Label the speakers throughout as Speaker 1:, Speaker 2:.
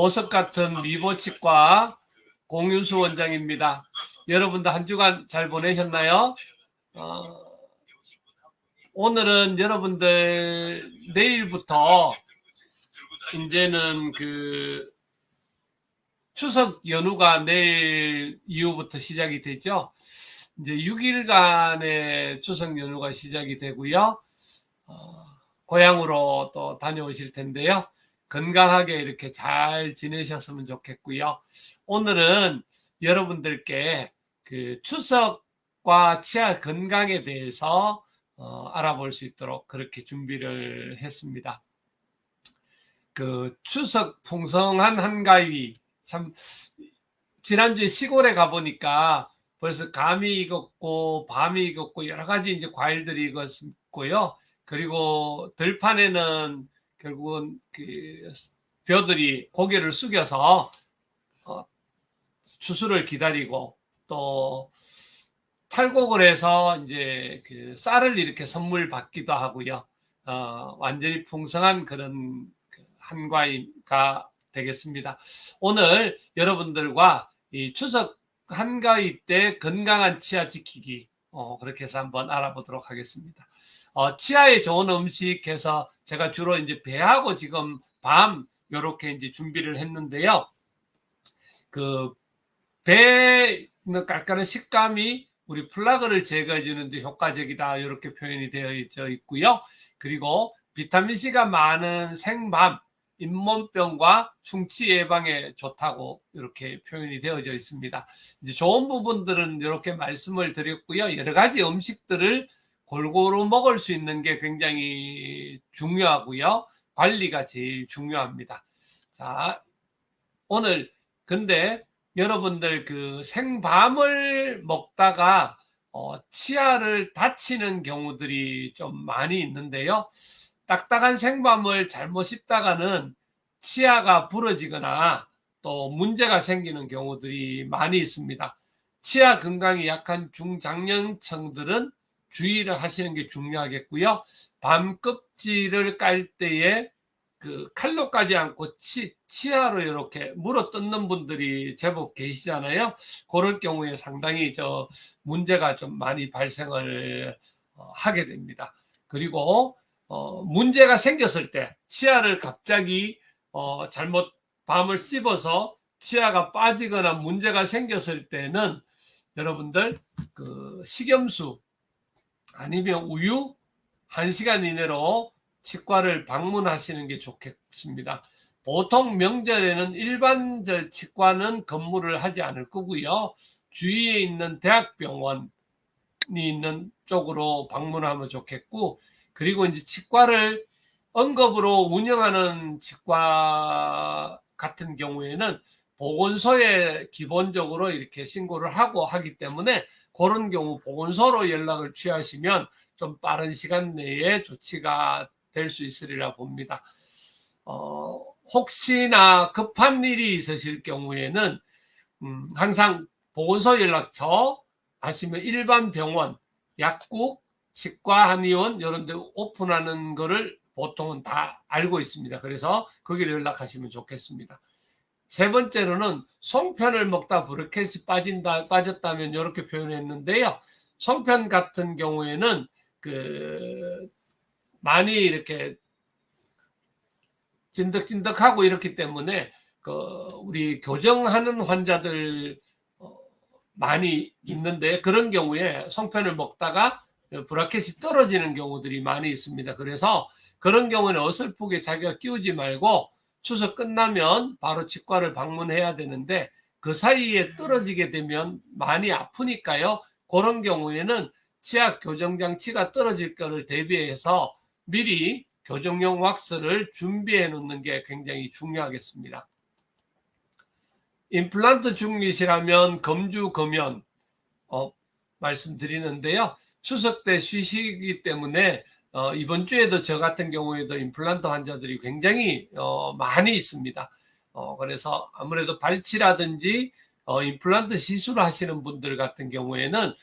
Speaker 1: 보석 같은 미보치과 공윤수 원장입니다. 여러분들 한 주간 잘 보내셨나요? 어, 오늘은 여러분들 내일부터 이제는 그 추석 연휴가 내일 이후부터 시작이 되죠. 이제 6일간의 추석 연휴가 시작이 되고요. 어, 고향으로 또 다녀오실 텐데요. 건강하게 이렇게 잘 지내셨으면 좋겠고요. 오늘은 여러분들께 그 추석과 치아 건강에 대해서 어, 알아볼 수 있도록 그렇게 준비를 했습니다. 그 추석 풍성한 한가위 참 지난주에 시골에 가 보니까 벌써 감이 익었고 밤이 익었고 여러 가지 이제 과일들이 익었고요. 그리고 들판에는 결국은 그 벼들이 고개를 숙여서 어, 추수를 기다리고 또 탈곡을 해서 이제 그 쌀을 이렇게 선물 받기도 하고요. 어, 완전히 풍성한 그런 그 한가위가 되겠습니다. 오늘 여러분들과 이 추석 한가위 때 건강한 치아 지키기 어, 그렇게 해서 한번 알아보도록 하겠습니다. 어, 치아에 좋은 음식 해서 제가 주로 이제 배하고 지금 밤 요렇게 이제 준비를 했는데요. 그 배의 깔깔한 식감이 우리 플라그를 제거해 주는데 효과적이다 이렇게 표현이 되어 있고요. 그리고 비타민 C가 많은 생밤 잇몸병과 충치 예방에 좋다고 이렇게 표현이 되어져 있습니다. 이제 좋은 부분들은 이렇게 말씀을 드렸고요. 여러 가지 음식들을 골고루 먹을 수 있는 게 굉장히 중요하고요. 관리가 제일 중요합니다. 자, 오늘 근데 여러분들 그 생밤을 먹다가 어, 치아를 다치는 경우들이 좀 많이 있는데요. 딱딱한 생밤을 잘못 씹다가는 치아가 부러지거나 또 문제가 생기는 경우들이 많이 있습니다. 치아 건강이 약한 중장년층들은 주의를 하시는 게 중요하겠고요. 밤 껍질을 깔 때에 그 칼로 까지 않고 치, 치아로 이렇게 물어 뜯는 분들이 제법 계시잖아요. 그럴 경우에 상당히 저 문제가 좀 많이 발생을 어, 하게 됩니다. 그리고 어, 문제가 생겼을 때 치아를 갑자기 어, 잘못 밤을 씹어서 치아가 빠지거나 문제가 생겼을 때는 여러분들 그 식염수 아니면 우유 1시간 이내로 치과를 방문하시는 게 좋겠습니다. 보통 명절에는 일반 치과는 근무를 하지 않을 거고요. 주위에 있는 대학병원이 있는 쪽으로 방문하면 좋겠고, 그리고 이제 치과를 언급으로 운영하는 치과 같은 경우에는 보건소에 기본적으로 이렇게 신고를 하고 하기 때문에 그런 경우 보건소로 연락을 취하시면 좀 빠른 시간 내에 조치가 될 수 있으리라 봅니다. 어, 혹시나 급한 일이 있으실 경우에는 음, 항상 보건소 연락처 아시면 일반 병원, 약국, 치과 한의원 이런 데 오픈하는 거를 보통은 다 알고 있습니다. 그래서 거기를 연락하시면 좋겠습니다. 세 번째로는 송편을 먹다 브로켓이 빠진다 빠졌다면 이렇게 표현했는데요. 송편 같은 경우에는 그 많이 이렇게 찐득찐득하고 이렇기 때문에 그 우리 교정하는 환자들 어, 많이 있는데 그런 경우에 송편을 먹다가 브라켓이 떨어지는 경우들이 많이 있습니다. 그래서 그런 경우는 어설프게 자기가 끼우지 말고 추석 끝나면 바로 치과를 방문해야 되는데 그 사이에 떨어지게 되면 많이 아프니까요. 그런 경우에는 치아 교정 장치가 떨어질 것을 대비해서 미리 교정용 왁스를 준비해 놓는 게 굉장히 중요하겠습니다. 임플란트 중이시라면 검주 검연 어, 말씀드리는데요. 추석 때 쉬시기 때문에 어, 이번 주에도 저 같은 경우에도 임플란트 환자들이 굉장히 어, 많이 있습니다. 어, 그래서 아무래도 발치라든지 어, 임플란트 시술을 하시는 분들 같은 경우에는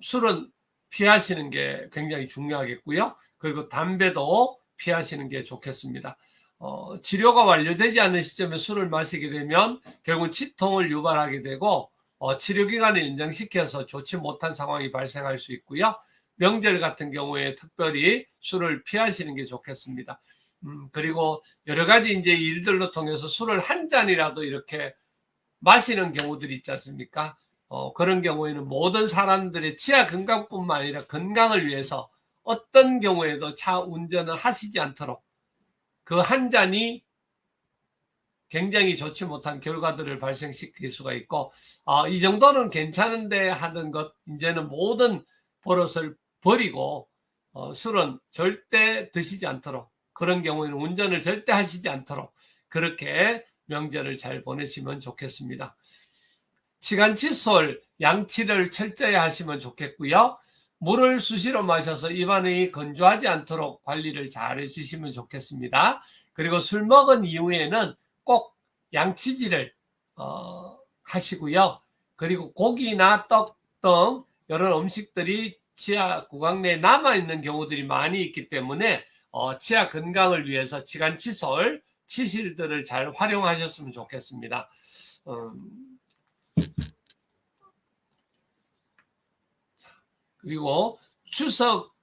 Speaker 1: 술은 피하시는 게 굉장히 중요하겠고요. 그리고 담배도 피하시는 게 좋겠습니다. 어, 치료가 완료되지 않는 시점에 술을 마시게 되면 결국 치통을 유발하게 되고 어, 치료 기간을 연장시켜서 좋지 못한 상황이 발생할 수 있고요. 명절 같은 경우에 특별히 술을 피하시는 게 좋겠습니다. 음, 그리고 여러 가지 이제 일들로 통해서 술을 한 잔이라도 이렇게 마시는 경우들이 있지 않습니까? 어, 그런 경우에는 모든 사람들의 치아 건강뿐만 아니라 건강을 위해서 어떤 경우에도 차 운전을 하시지 않도록 그 한 잔이 굉장히 좋지 못한 결과들을 발생시킬 수가 있고 어, 이 정도는 괜찮은데 하는 것 이제는 모든 버릇을 버리고 어, 술은 절대 드시지 않도록 그런 경우에는 운전을 절대 하시지 않도록 그렇게 명절을 잘 보내시면 좋겠습니다. 시간 칫솔 양치를 철저히 하시면 좋겠고요. 물을 수시로 마셔서 입안이 건조하지 않도록 관리를 잘 해주시면 좋겠습니다. 그리고 술 먹은 이후에는 꼭 양치질을 어, 하시고요. 그리고 고기나 떡 등 이런 음식들이 치아 구강 내에 남아 있는 경우들이 많이 있기 때문에 어, 치아 건강을 위해서 치간 칫솔, 치실들을 잘 활용하셨으면 좋겠습니다. 음, 그리고 추석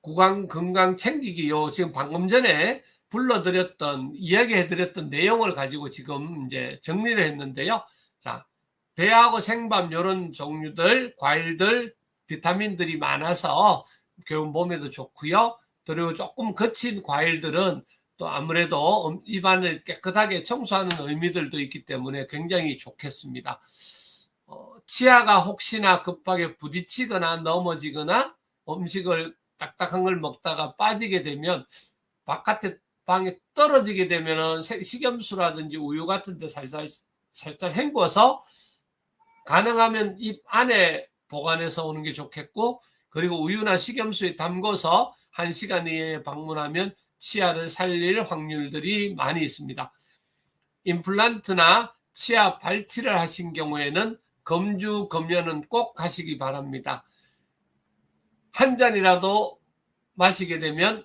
Speaker 1: 구강 건강 챙기기 요. 지금 방금 전에 불러드렸던 이야기해드렸던 내용을 가지고 지금 이제 정리를 했는데요. 자, 배하고 생밤 이런 종류들 과일들 비타민들이 많아서 결국 몸에도 좋고요. 그리고 조금 거친 과일들은 또 아무래도 음, 입안을 깨끗하게 청소하는 의미들도 있기 때문에 굉장히 좋겠습니다. 어, 치아가 혹시나 급하게 부딪히거나 넘어지거나 음식을 딱딱한 걸 먹다가 빠지게 되면 바깥에 방에 떨어지게 되면은 식염수라든지 우유 같은 데 살살 살짝 헹궈서 가능하면 입 안에 보관해서 오는 게 좋겠고 그리고 우유나 식염수에 담궈서 한 시간 이내에 방문하면 치아를 살릴 확률들이 많이 있습니다. 임플란트나 치아 발치를 하신 경우에는 검주 검연은 꼭 하시기 바랍니다. 한 잔이라도 마시게 되면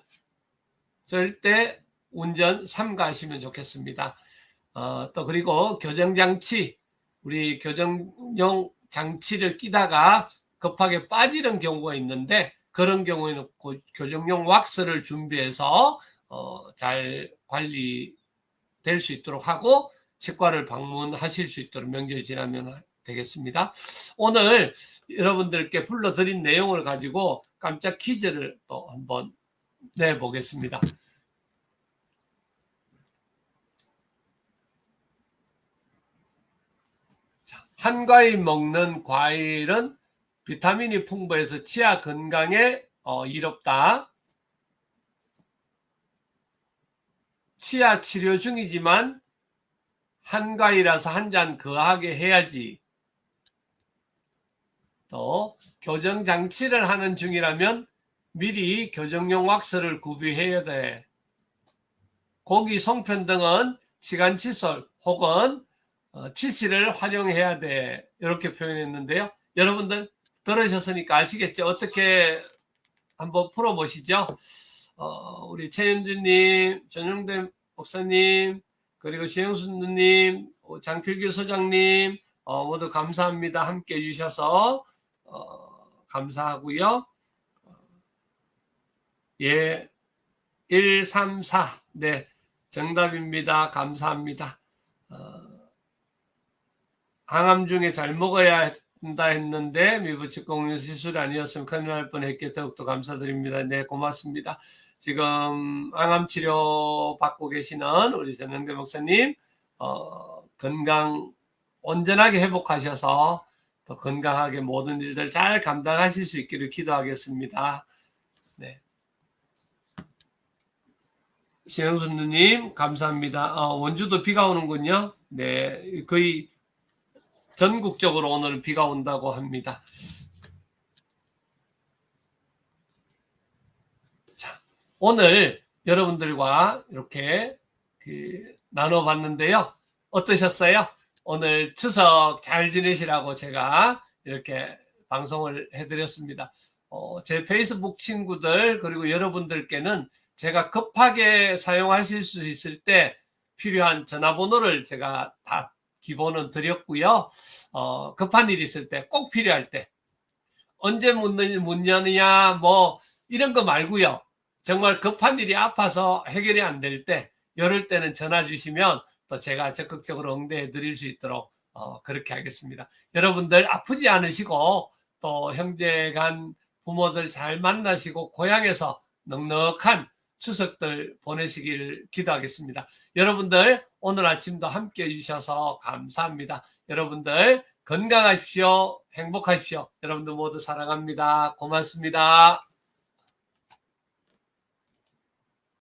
Speaker 1: 절대 운전 삼가하시면 좋겠습니다. 어, 또 그리고 교정장치 우리 교정용 장치를 끼다가 급하게 빠지는 경우가 있는데 그런 경우에는 그 교정용 왁스를 준비해서 어, 잘 관리될 수 있도록 하고 치과를 방문하실 수 있도록 명절 지나면 되겠습니다. 오늘 여러분들께 불러드린 내용을 가지고 깜짝 퀴즈를 또 한번 내보겠습니다. 한과일 먹는 과일은 비타민이 풍부해서 치아 건강에 어, 이롭다. 치아 치료 중이지만 한과일이라서 한 잔 거하게 해야지. 또 교정 장치를 하는 중이라면 미리 교정용 왁스를 구비해야 돼. 고기 송편 등은 시간 칫솔 혹은 어, 치실을 활용해야 돼. 이렇게 표현했는데요. 여러분들 들으셨으니까 아시겠죠? 어떻게 한번 풀어보시죠. 어, 우리 최현주님, 전용대 목사님, 그리고 시영수 누님, 어, 장필규 소장님, 어, 모두 감사합니다. 함께 해주셔서 어, 감사하고요. 예, 134. 네, 정답입니다. 감사합니다. 어, 항암 중에 잘 먹어야 한다 했는데 미부치 공유 시술이 아니었으면 큰일 날 뻔했기에 더욱더 감사드립니다. 네, 고맙습니다. 지금 항암 치료 받고 계시는 우리 전영대 목사님 어, 건강 온전하게 회복하셔서 더 건강하게 모든 일들 잘 감당하실 수 있기를 기도하겠습니다. 네. 신영수 누님 감사합니다. 어, 원주도 비가 오는군요. 네, 거의 전국적으로 오늘 비가 온다고 합니다. 자, 오늘 여러분들과 이렇게 그 나눠봤는데요. 어떠셨어요? 오늘 추석 잘 지내시라고 제가 이렇게 방송을 해드렸습니다. 어, 제 페이스북 친구들 그리고 여러분들께는 제가 급하게 사용하실 수 있을 때 필요한 전화번호를 제가 다 기본은 드렸고요. 어, 급한 일 있을 때 꼭 필요할 때 언제 묻는, 묻냐느냐 뭐 이런 거 말고요. 정말 급한 일이 아파서 해결이 안 될 때 이럴 때는 전화 주시면 또 제가 적극적으로 응대해 드릴 수 있도록 어, 그렇게 하겠습니다. 여러분들 아프지 않으시고 또 형제간 부모들 잘 만나시고 고향에서 넉넉한 추석들 보내시길 기도하겠습니다. 여러분들 오늘 아침도 함께 해주셔서 감사합니다. 여러분들 건강하십시오. 행복하십시오. 여러분들 모두 사랑합니다. 고맙습니다.